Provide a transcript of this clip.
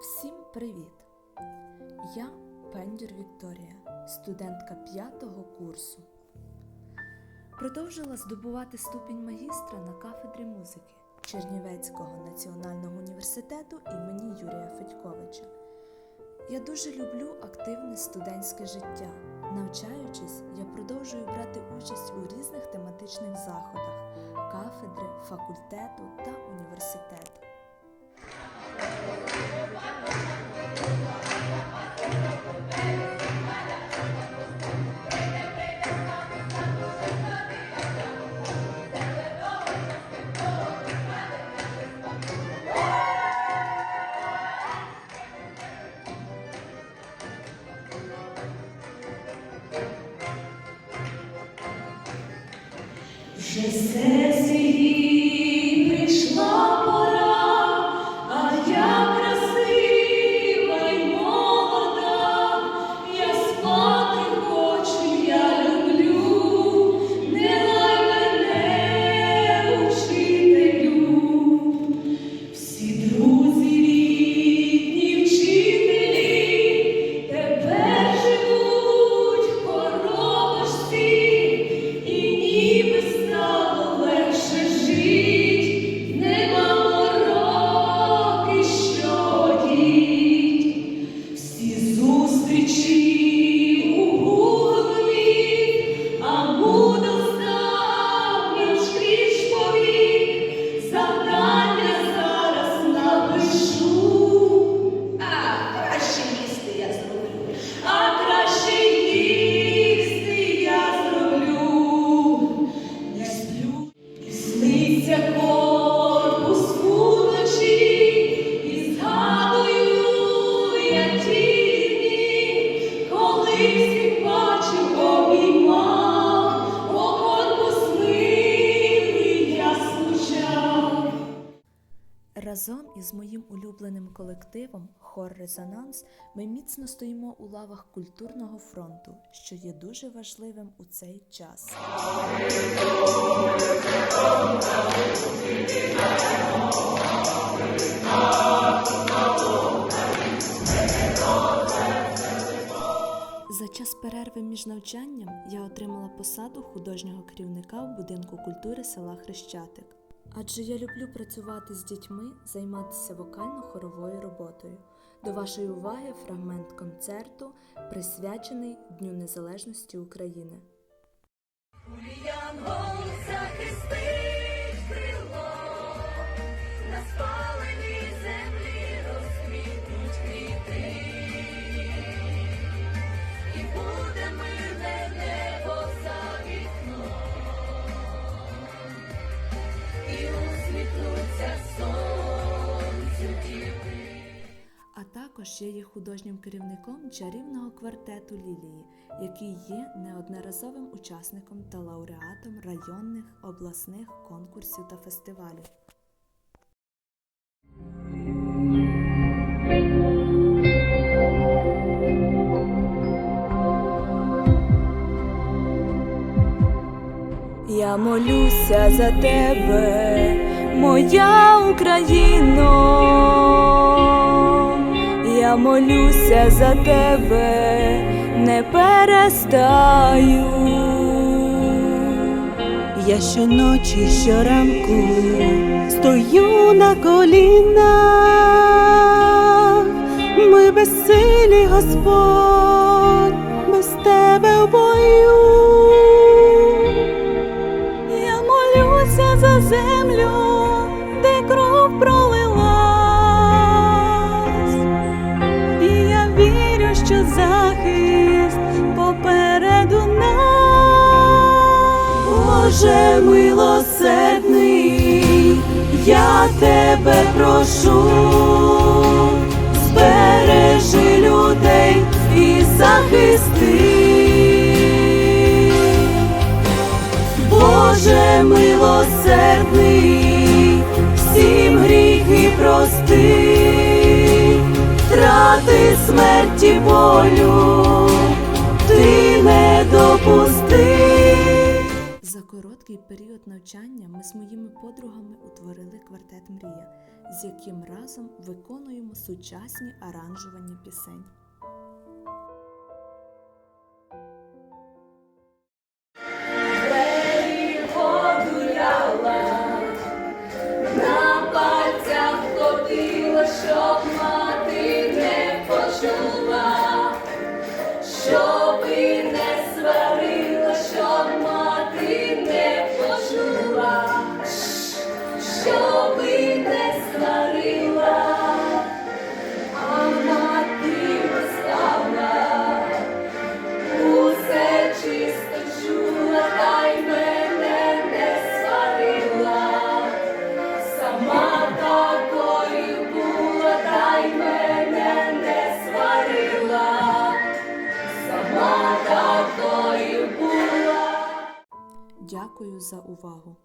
Всім привіт! Я Пендюр Вікторія, студентка п'ятого курсу. Продовжила здобувати ступінь магістра на кафедрі музики Чернівецького національного університету імені Юрія Федьковича. Я дуже люблю активне студентське життя. Навчаючись, я продовжую брати участь у різних тематичних заходах кафедри, факультету та університету. Recebe. Разом із моїм улюбленим колективом Хор Резонанс ми міцно стоїмо у лавах культурного фронту, що є дуже важливим у цей час. За час перерви між навчанням я отримала посаду художнього керівника в будинку культури села Хрещатик. Адже я люблю працювати з дітьми, займатися вокально-хоровою роботою. До вашої уваги фрагмент концерту, присвячений Дню Незалежності України. Янгол також є художнім керівником чарівного квартету Лілії, який є неодноразовим учасником та лауреатом районних обласних конкурсів та фестивалів. Я молюся за тебе, моя Україно, я молюся за тебе, не перестаю. Я щоночі, щоранку стою на колінах, ми безсилі, Господь, без тебе в захист попереду нас. Боже милосердний, я тебе прошу, збережи людей і захисти. Боже милосердний, всім гріхи прости, трати смерті болю, ти не допусти. За короткий період навчання ми з моїми подругами утворили квартет Мрія, з яким разом виконуємо сучасні аранжування пісень. Дякую за увагу!